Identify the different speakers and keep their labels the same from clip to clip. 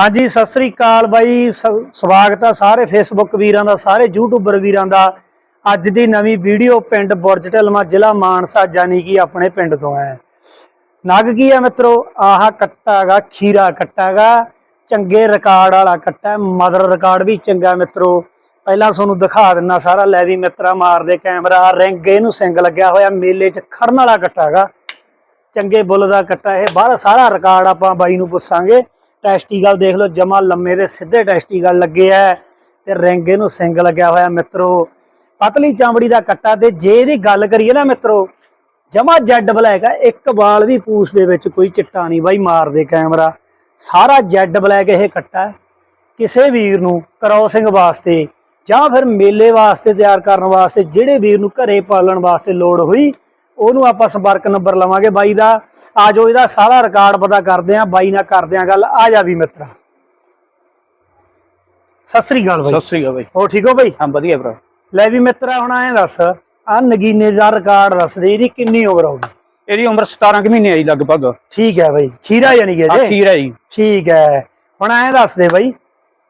Speaker 1: ਹਾਂਜੀ ਸਤਿ ਸ੍ਰੀ ਅਕਾਲ ਬਾਈ, ਸ- ਸਵਾਗਤ ਆ ਸਾਰੇ ਫੇਸਬੁੱਕ ਵੀਰਾਂ ਦਾ, ਸਾਰੇ ਯੂਟਿਊਬਰ ਵੀਰਾਂ ਦਾ। ਅੱਜ ਦੀ ਨਵੀਂ ਵੀਡੀਓ ਪਿੰਡ ਬੁਰਜ ਢਲਮਾ ਜ਼ਿਲ੍ਹਾ ਮਾਨਸਾ ਜਾਨੀ ਕਿ ਆਪਣੇ ਪਿੰਡ ਤੋਂ ਹੈ। ਨਗ ਕੀ ਹੈ ਮਿੱਤਰੋ? ਆਹ ਕੱਟਾ ਗਾ ਖੀਰਾ ਕੱਟਾ ਗਾ ਚੰਗੇ ਰਿਕਾਰਡ ਵਾਲਾ ਕੱਟਾ ਮਦਰ ਰਿਕਾਰਡ ਵੀ ਚੰਗਾ ਮਿੱਤਰੋ। ਪਹਿਲਾਂ ਤੁਹਾਨੂੰ ਦਿਖਾ ਦਿੰਨਾ ਸਾਰਾ, ਲੈ ਵੀ ਮਿੱਤਰਾ ਮਾਰਦੇ ਕੈਮਰਾ ਰਿੰਗ ਇਹਨੂੰ ਸਿੰਗ ਲੱਗਿਆ ਹੋਇਆ, ਮੇਲੇ 'ਚ ਖੜਨ ਵਾਲਾ ਕੱਟਾ ਗਾ ਚੰਗੇ ਬੁੱਲ ਦਾ ਕੱਟਾ ਇਹ ਬਾਹਰ ਸਾਰਾ ਰਿਕਾਰਡ ਆਪਾਂ ਬਾਈ ਨੂੰ ਪੁੱਛਾਂਗੇ। ਟੈਸਟੀਕਲ ਦੇਖ ਲਓ, ਜਮਾ ਲੰਮੇ ਦੇ ਸਿੱਧੇ ਟੈਸਟੀਕਲ ਲੱਗੇ ਆ ਤੇ ਰੈਂਗੇ ਨੂੰ ਸਿੰਗ ਲੱਗਿਆ ਹੋਇਆ ਮਿੱਤਰੋ। ਪਤਲੀ ਚਾਮੜੀ ਦਾ ਕੱਟਾ ਤੇ ਜੇ ਇਹਦੀ ਗੱਲ ਕਰੀਏ ਨਾ ਮਿੱਤਰੋ, ਜਮਾ ਜੈਡ ਬਲੈਕ ਆ, ਇੱਕ ਵਾਲ ਵੀ ਪੂਛ ਦੇ ਵਿੱਚ ਕੋਈ ਚਿੱਟਾ ਨਹੀਂ ਬਾਈ ਮਾਰਦੇ ਕੈਮਰਾ। ਸਾਰਾ ਜੈਡ ਬਲੈਕ ਇਹ ਕੱਟਾ ਕਿਸੇ ਵੀਰ ਨੂੰ ਕ੍ਰੋਸਿੰਗ ਵਾਸਤੇ ਜਾਂ ਫਿਰ ਮੇਲੇ ਵਾਸਤੇ, ਤਿਆਰ ਕਰਨ ਵਾਸਤੇ, ਜਿਹੜੇ ਵੀਰ ਨੂੰ ਘਰੇ ਪਾਲਣ ਵਾਸਤੇ ਲੋੜ ਹੋਈ ਉਹਨੂੰ ਆਪਾਂ ਸੰਪਰਕ ਨੰਬਰ ਲਵਾਂਗੇ ਬਾਈ ਦਾ। ਆ ਜੋ ਇਹਦਾ ਸਾਰਾ ਰਿਕਾਰਡ ਪਤਾ ਕਰਦੇ ਆਂ ਬਾਈ ਨਾਲ ਕਰਦੇ ਆਂ ਗੱਲ। ਆ ਜਾ ਵੀ ਮਿੱਤਰਾ। ਸਤਿ ਸ੍ਰੀ ਅਕਾਲ ਬਾਈ।
Speaker 2: ਸਤਿ ਸ੍ਰੀ ਅਕਾਲ ਬਾਈ।
Speaker 1: ਹੋ ਠੀਕ ਹੋ ਬਾਈ?
Speaker 2: ਹਾਂ ਵਧੀਆ ਭਰਾ।
Speaker 1: ਲੈ ਵੀ ਮਿੱਤਰਾ ਹੁਣ ਐਂ ਦੱਸ ਆ ਨਗੀਨੇ ਦਾ ਰਿਕਾਰਡ ਦੱਸ ਦੇ ਇਹਦੀ ਕਿੰਨੀ ਉਮਰ ਹੋਊਗੀ
Speaker 2: ਇਹਦੀ ਉਮਰ 17 ਕੁ ਮਹੀਨੇ ਆਈ ਲਗਭਗ।
Speaker 1: ਠੀਕ ਹੈ ਬਾਈ। ਖੀਰਾ ਜਾਨੀ ਕਿ ਜੇ
Speaker 2: ਅਖੀਰ ਹੈ ਜੀ।
Speaker 1: ਠੀਕ ਹੈ। ਹੁਣ ਐਂ ਦੱਸ ਦੇ ਬਾਈ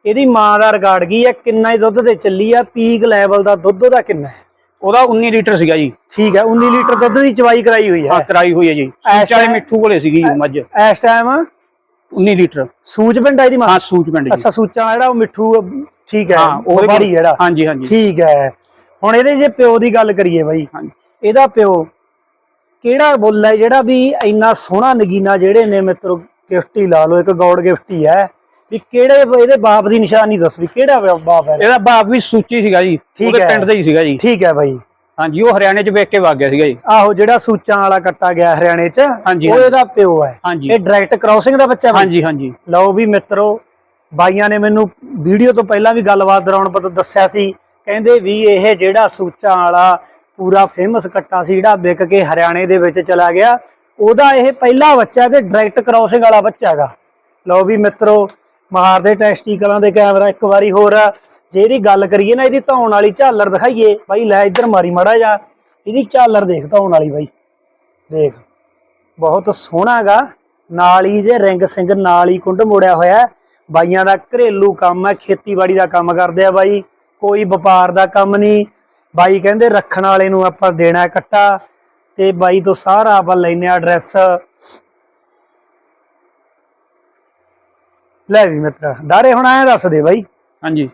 Speaker 1: ਇਹਦੀ ਮਾਂ ਦਾ ਰਿਕਾਰਡ ਕੀ ਹੈ? ਕਿੰਨਾ ਹੀ ਦੁੱਧ ਤੇ ਚੱਲੀ ਆ? ਪੀਕ ਲੈਵਲ ਦਾ ਦੁੱਧ ਉਹਦਾ ਕਿੰਨਾ ਹੈ?
Speaker 2: ਉਹਦਾ 19 ਲੀਟਰ ਸੀਗਾ ਜੀ।
Speaker 1: ਠੀਕ ਹੈ 19 ਲੀਟਰ ਦੁੱਧ ਦੀ ਚਵਾਈ ਕਰਾਈ ਹੋਈ
Speaker 2: ਆ
Speaker 1: ਹੈ
Speaker 2: ਕਰਾਈ ਹੋਈ ਹੈ ਜੀ। ਚਾਲੇ ਮਿੱਠੂ ਕੋਲੇ ਸੀਗੀ ਜੀ ਮੱਝ।
Speaker 1: ਇਸ ਟਾਈਮ
Speaker 2: 19 ਲੀਟਰ।
Speaker 1: ਸੂਚ ਪਿੰਡ ਆ ਇਹਦੀ ਮਾਂ?
Speaker 2: ਹਾਂ ਸੂਚ ਪਿੰਡ ਜੀ।
Speaker 1: ਅੱਛਾ ਸੂਚਾ ਜਿਹੜਾ ਉਹ ਮਿੱਠੂ ਠੀਕ ਹੈ
Speaker 2: ਹਾਂ ਉਹਦੇ
Speaker 1: ਬਾਰੀ ਜਿਹੜਾ।
Speaker 2: ਹਾਂਜੀ ਹਾਂਜੀ।
Speaker 1: ਠੀਕ ਹੈ। ਹੁਣ ਇਹਦੇ ਜੇ ਪਿਓ ਦੀ ਗੱਲ ਕਰੀਏ ਬਾਈ
Speaker 2: ਹਾਂਜੀ।
Speaker 1: ਇਹਦਾ ਪਿਓ ਕਿਹੜਾ ਬੁੱਲ ਹੈ ਜਿਹੜਾ ਵੀ ਇੰਨਾ ਸੋਹਣਾ ਨਗੀਨਾ ਜਿਹੜੇ ਨੇ ਮਿੱਤਰੋ ਗਿਫਟੀ ਲਾ ਲਓ ਇੱਕ ਗੌਡ ਗਿਫਟੀ ਹੈ। ਵੀ ਕਿਹੜੇ ਇਹਦੇ ਬਾਪ ਦੀ ਨਿਸ਼ਾਨੀ ਦੱਸ ਵੀ ਕਿਹੜਾ ਬਾਪ ਹੈ
Speaker 2: ਇਹਦਾ? ਬਾਪ ਵੀ ਸੂਚੀ ਸੀਗਾ ਜੀ ਉਹਦੇ। ਪਿੰਡ ਦਾ ਹੀ ਸੀਗਾ ਜੀ।
Speaker 1: ਠੀਕ ਹੈ ਬਾਈ।
Speaker 2: ਹਾਂਜੀ ਉਹ ਹਰਿਆਣੇ ਚ ਵੇਖ ਕੇ ਵਗ ਗਿਆ ਸੀਗਾ ਜੀ।
Speaker 1: ਆਹੋ ਜਿਹੜਾ ਸੂਚਾਂ ਵਾਲਾ ਕੱਟਾ ਗਿਆ ਹਰਿਆਣੇ ਚ ਉਹ। ਇਹਦਾ ਪਿਓ ਹੈ। ਇਹ ਡਾਇਰੈਕਟ ਕ੍ਰਾਸਿੰਗ ਦਾ ਬੱਚਾ?
Speaker 2: ਹਾਂਜੀ ਹਾਂਜੀ।
Speaker 1: ਲਓ ਵੀ ਮਿੱਤਰੋ ਬਾਈਆਂ ਨੇ ਮੈਨੂੰ ਵੀਡੀਓ ਤੋਂ ਪਹਿਲਾਂ ਵੀ ਗੱਲਬਾਤ ਦੌਰਾਨ ਪਤਾ ਦੱਸਿਆ ਸੀ। ਕਹਿੰਦੇ ਵੀ ਇਹ ਜਿਹੜਾ ਸੂਚਾਂ ਵਾਲਾ ਪੂਰਾ ਫੇਮਸ ਕੱਟਾ ਸੀ ਜਿਹੜਾ ਵਿਕ ਕੇ ਹਰਿਆਣੇ ਦੇ ਵਿੱਚ ਚਲਾ ਗਿਆ ਉਹਦਾ ਇਹ ਪਹਿਲਾ ਬੱਚਾ ਤੇ ਡਾਇਰੈਕਟ ਕ੍ਰਾਸਿੰਗ ਵਾਲਾ ਬੱਚਾ ਹੈਗਾ। ਲਓ ਵੀ ਮਿੱਤਰੋ ਮਾਰਦੇ ਟੈਸਟੀਕਲਾਂ ਦੇ ਕੈਮਰਾ ਇੱਕ ਵਾਰੀ ਹੋਰ। ਜੇ ਇਹਦੀ ਗੱਲ ਕਰੀਏ ਨਾ, ਇਹਦੀ ਧੌਣ ਵਾਲੀ ਝਾਲਰ ਦਿਖਾਈਏ। ਬਾਈ, ਲੈ ਇੱਧਰ ਮਾਰੀ, ਮੜਾ ਜਾ ਇਹਦੀ ਝਾਲਰ ਦੇਖ ਧੌਣ ਵਾਲੀ ਬਾਈ। ਦੇਖ, ਬਹੁਤ ਸੋਹਣਾ ਹੈਗਾ। ਨਾਲ ਹੀ ਜੇ ਰਿੰਗ ਸਿੰਘ ਨਾਲ ਹੀ ਕੁੰਡ ਮੋੜਿਆ ਹੋਇਆ ਬਾਈਆਂ ਦਾ ਘਰੇਲੂ ਕੰਮ ਹੈ, ਖੇਤੀਬਾੜੀ ਦਾ ਕੰਮ ਕਰਦੇ ਆ ਬਾਈ। ਕੋਈ ਵਪਾਰ ਦਾ ਕੰਮ ਨਹੀਂ। ਬਾਈ ਕਹਿੰਦੇ ਰੱਖਣ ਵਾਲੇ ਨੂੰ ਆਪਾਂ ਦੇਣਾ ਹੈ ਕੱਟਾ ਤੇ ਬਾਈ ਤੋਂ ਸਾਰਾ ਆਪਾਂ ਲੈਨੇ ਆ ਐਡਰੈਸ ਲੈ ਵੀ ਮਿੱਤਰਾ ਦਾਰੇ ਹੁਣ ਐ ਦੱਸ ਦੇ ਬਾਈ।
Speaker 2: ਹਾਂਜੀ।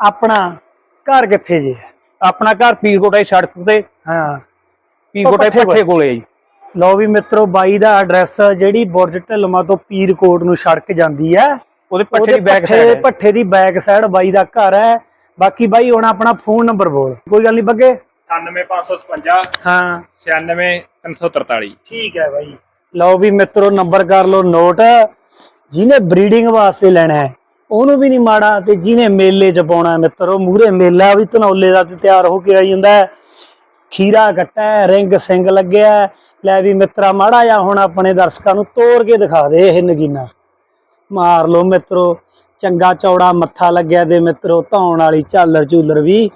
Speaker 1: ਆਪਣਾ ਘਰ ਕਿੱਥੇ ਜੇ? ਹੈ?
Speaker 2: ਆਪਣਾ ਘਰ ਪੀਰਕੋਟਾ ਦੀ ਸੜਕ ਤੇ।
Speaker 1: ਹਾਂ।
Speaker 2: ਪੀਰਕੋਟਾ
Speaker 1: ਪੱਠੇ
Speaker 2: ਦੇ
Speaker 1: ਕੋਲ।
Speaker 2: ਪੱਠੇ ਕੋਲੇ ਜੀ।
Speaker 1: ਲਓ ਵੀ ਮਿੱਤਰੋ ਬਾਈ ਦਾ ਐਡਰੈਸ ਜਿਹੜੀ ਬੁਰਜ ਢਲਮਾ ਤੋਂ ਪੀਰਕੋਟ ਨੂੰ ਸੜਕ ਜਾਂਦੀ ਹੈ।
Speaker 2: ਉਹਦੇ ਪੱਠੇ ਦੀ ਬੈਕ
Speaker 1: ਪੱਠੇ
Speaker 2: ਸਾਈਡ
Speaker 1: ਪੱਠੇ ਦੀ ਬੈਕ ਸਾਈਡ ਬਾਈ ਦਾ ਘਰ ਹੈ। ਬਾਕੀ ਬਾਈ ਹੁਣ ਆਪਣਾ ਫੋਨ ਨੰਬਰ ਬੋਲ। ਕੋਈ ਗੱਲ ਨਹੀਂ ਬੱਗੇ?
Speaker 3: 98555
Speaker 1: ਹਾਂ।
Speaker 3: 96343
Speaker 1: ਠੀਕ ਹੈ ਬਾਈ। ਲਓ ਵੀ ਮਿੱਤਰੋ ਨੰਬਰ ਕਰ ਲਓ ਨੋਟ ਜਿਹਨੇ ਬਰੀਡਿੰਗ ਵਾਸਤੇ ਲੈਣਾ ਹੈ, ਉਹਨੂੰ ਵੀ ਨਹੀਂ ਮਾੜਾ ਤੇ ਜਿਹਨੇ ਮੇਲੇ ਚ ਪਾਉਣਾ ਹੈ ਮਿੱਤਰੋ ਮੂਰੇ ਮੇਲਾ ਵੀ ਧਨੌਲੇ ਦਾ ਤੇ ਤਿਆਰ ਹੋ ਕੇ ਆਈ ਜਾਂਦਾ ਖੀਰਾ ਕੱਟਾ ਰਿੰਗ ਸਿੰਘ ਲੱਗਿਆ ਲੈ ਵੀ ਮਿੱਤਰਾ, ਮਾੜਾ ਜਾਂ ਹੁਣ ਆਪਣੇ ਦਰਸ਼ਕਾਂ ਨੂੰ ਤੋੜ ਕੇ ਦਿਖਾ ਦੇ ਇਹ ਨਗੀਨਾ। ਮਾਰ ਲਓ ਮਿੱਤਰੋ, ਚੰਗਾ ਚੌੜਾ ਮੱਥਾ ਲੱਗਿਆ ਤੇ ਮਿੱਤਰੋ, ਧੌਣ ਵਾਲੀ ਝਾਲਰ ਝੂਲਰ ਵੀ।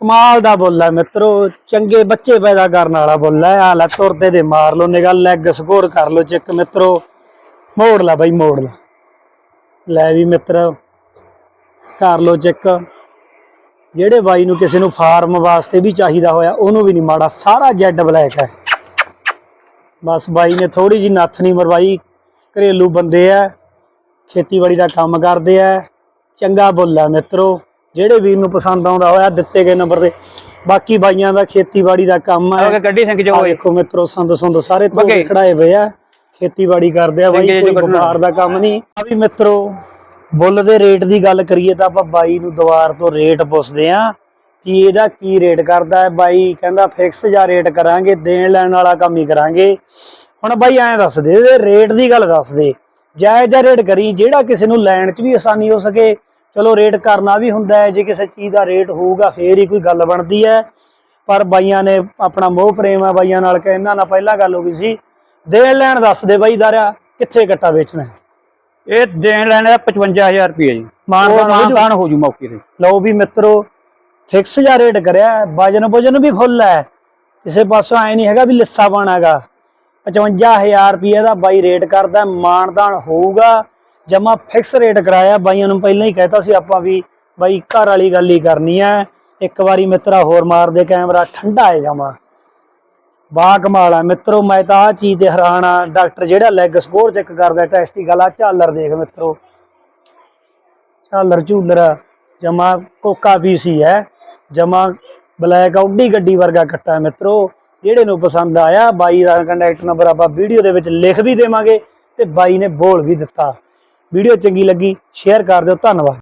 Speaker 1: ਕਮਾਲ ਦਾ ਬੁੱਲ ਹੈ ਮਿੱਤਰੋ, ਚੰਗੇ ਬੱਚੇ ਪੈਦਾ ਕਰਨ ਵਾਲਾ ਬੁੱਲ ਹੈ। ਆ ਲੈ ਤੁਰਦੇ ਦੇ ਮਾਰ ਲਓ ਨਿਗਲ ਲੈਗ ਸਕੋਰ ਕਰ ਲਓ ਚੈੱਕ ਮਿੱਤਰੋ। ਮੋੜ ਲਾ ਬਾਈ ਮੋੜ ਲਾ। ਲੈ ਵੀ ਮਿੱਤਰ ਕਰ ਲਓ ਚੈੱਕ। ਜਿਹੜੇ ਬਾਈ ਨੂੰ ਕਿਸੇ ਨੂੰ ਫਾਰਮ ਵਾਸਤੇ ਵੀ ਚਾਹੀਦਾ ਹੋਇਆ ਉਹਨੂੰ ਵੀ ਨਹੀਂ ਮਾੜਾ ਸਾਰਾ ਜੈਡ ਬਲੈਕ ਹੈ। ਬਸ ਬਾਈ ਨੇ ਥੋੜੀ ਜੀ ਨੱਥ ਨਹੀਂ ਮਰਵਾਈ ਘਰੇਲੂ ਬੰਦੇ ਆ ਖੇਤੀਬਾੜੀ ਦਾ ਕੰਮ ਕਰਦੇ ਆ ਚੰਗਾ ਬੁੱਲ ਆ ਮਿੱਤਰੋ ਜਿਹੜੇ ਵੀਰ ਨੂੰ ਪਸੰਦ ਆਉਂਦਾ ਹੋਇਆ ਦਿੱਤੇ ਗਏ ਨੰਬਰ ਤੇ। ਬਾਕੀ ਬਾਈਆਂ ਦਾ ਖੇਤੀਬਾੜੀ ਦਾ ਕੰਮ ਹੈ
Speaker 2: ਗੱਡੀ ਸਿੰਘ ਜੋ
Speaker 1: ਦੇਖੋ ਮਿੱਤਰੋ ਸੰਦ ਸੁੰਦ ਸਾਰੇ ਤੋਂ। ਖੜਾਏ ਹੋਏ ਆ ਖੇਤੀਬਾੜੀ ਕਰਦੇ ਆ ਬਾਈ ਕੋਈ। ਵਪਾਰ ਦਾ ਕੰਮ ਨਹੀਂ। ਆ ਵੀ ਮਿੱਤਰੋ ਬੁੱਲ ਦੇ ਰੇਟ ਦੀ ਗੱਲ ਕਰੀਏ ਤਾਂ ਆਪਾਂ ਬਾਈ ਨੂੰ ਦੁਬਾਰ ਤੋਂ ਰੇਟ ਪੁੱਛਦੇ ਆ ਕਿ ਇਹਦਾ ਕੀ ਰੇਟ ਕਰਦਾ ਹੈ। ਬਾਈ ਕਹਿੰਦਾ ਫਿਕਸ ਜਾਂ ਰੇਟ ਕਰਾਂਗੇ ਦੇਣ ਲੈਣ ਵਾਲਾ ਕੰਮ ਹੀ ਕਰਾਂਗੇ। ਹੁਣ ਬਾਈ ਐਂ ਦੱਸ ਦੇ ਇਹਦੇ ਰੇਟ ਦੀ ਗੱਲ ਦੱਸ ਦੇ। ਜਾਇਜ਼ ਜਿਹਾ ਰੇਟ ਕਰੀ ਜਿਹੜਾ ਕਿਸੇ ਨੂੰ ਲੈਣ 'ਚ ਵੀ ਆਸਾਨੀ ਹੋ ਸਕੇ। ਚਲੋ ਰੇਟ ਕਰਨਾ ਵੀ ਹੁੰਦਾ ਹੈ ਜੇ ਕਿਸੇ ਚੀਜ਼ ਦਾ ਰੇਟ ਹੋਊਗਾ ਫੇਰ ਹੀ ਕੋਈ ਗੱਲ ਬਣਦੀ ਹੈ। ਪਰ ਬਾਈਆਂ ਨੇ ਆਪਣਾ ਮੋਹ ਪ੍ਰੇਮ ਆ ਬਾਈਆਂ ਨਾਲ ਕਿ ਇਹਨਾਂ ਨਾਲ ਪਹਿਲਾਂ ਗੱਲ ਹੋ ਗਈ ਸੀ। ਦੇਣ ਲੈਣ ਦੱਸ ਦੇ ਬਾਈ ਦਾਰਿਆ ਕਿੱਥੇ ਕੱਟਾ ਵੇਚਣਾ ਹੈ?
Speaker 2: ਇਹ ਦੇਣ ਲੈਣ ਦਾ 55000 ਰੁਪਏ ਜੀ।
Speaker 1: ਮਾਨਤਾਨ ਹੋ ਜੂ।
Speaker 2: ਮਾਨਦਾਨ ਹੋ ਜੂ ਮੌਕੇ ਤੇ।
Speaker 1: ਲਓ ਵੀ ਮਿੱਤਰੋ ਫਿਕਸ ਜਾਂ ਰੇਟ ਕਰਿਆ ਹੈ, ਵਜਨ ਵਜਨ ਵੀ ਫੁੱਲ ਹੈ। ਕਿਸੇ ਪਾਸੋਂ ਐ ਨਹੀਂ ਹੈਗਾ ਵੀ ਲਿੱਸਾ ਬਣਾਗਾ 55000 ਰੁਪਏ ਦਾ ਬਾਈ ਰੇਟ ਕਰਦਾ ਮਾਨਦਾਨ ਹੋਊਗਾ। ਜਮਾ ਫਿਕਸ ਰੇਟ ਕਰਾਇਆ ਬਾਈਆਂ ਨੂੰ ਪਹਿਲਾਂ ਹੀ ਕਹਿਤਾ ਸੀ ਆਪਾਂ ਵੀ ਬਾਈ ਘਰ ਵਾਲੀ ਗੱਲ ਹੀ ਕਰਨੀ ਐ ਇੱਕ ਵਾਰੀ ਮਿੱਤਰਾ ਹੋਰ ਮਾਰ ਦੇ ਕੈਮਰਾ ਠੰਡਾ ਹੈ ਜਮਾ। ਬਾ ਕਮਾਲ ਆ ਮਿੱਤਰੋ, ਮੈਂ ਤਾਂ ਆ ਚੀਜ਼ ਤੇ ਹੈਰਾਨ ਆ। ਡਾਕਟਰ ਜਿਹੜਾ ਲੈਗ ਸਕੋਰ ਚੈੱਕ ਕਰਦਾ ਟੈਸਟੀਕਲ ਆ, ਝਾਲਰ ਦੇਖ ਮਿੱਤਰੋ। ਝਾਲਰ ਝੂਲਰ ਜਮਾ ਕੋਕਾ ਪੀਸੀ ਹੈ ਜਮਾ ਬਲੈਕ ਆਉਡੀ ਗੱਡੀ ਵਰਗਾ ਕੱਟਾ ਮਿੱਤਰੋ। ਜਿਹੜੇ ਨੂੰ ਪਸੰਦ ਆਇਆ, ਬਾਈ ਦਾ ਕੰਟੈਕਟ ਨੰਬਰ ਆਪਾਂ ਵੀਡੀਓ ਦੇ ਵਿੱਚ ਲਿਖ ਵੀ ਦੇਵਾਂਗੇ ਤੇ ਬਾਈ ਨੇ ਬੋਲ ਵੀ ਦਿੱਤਾ। ਵੀਡੀਓ ਚੰਗੀ ਲੱਗੀ ਸ਼ੇਅਰ ਕਰ ਦਿਓ, ਧੰਨਵਾਦ।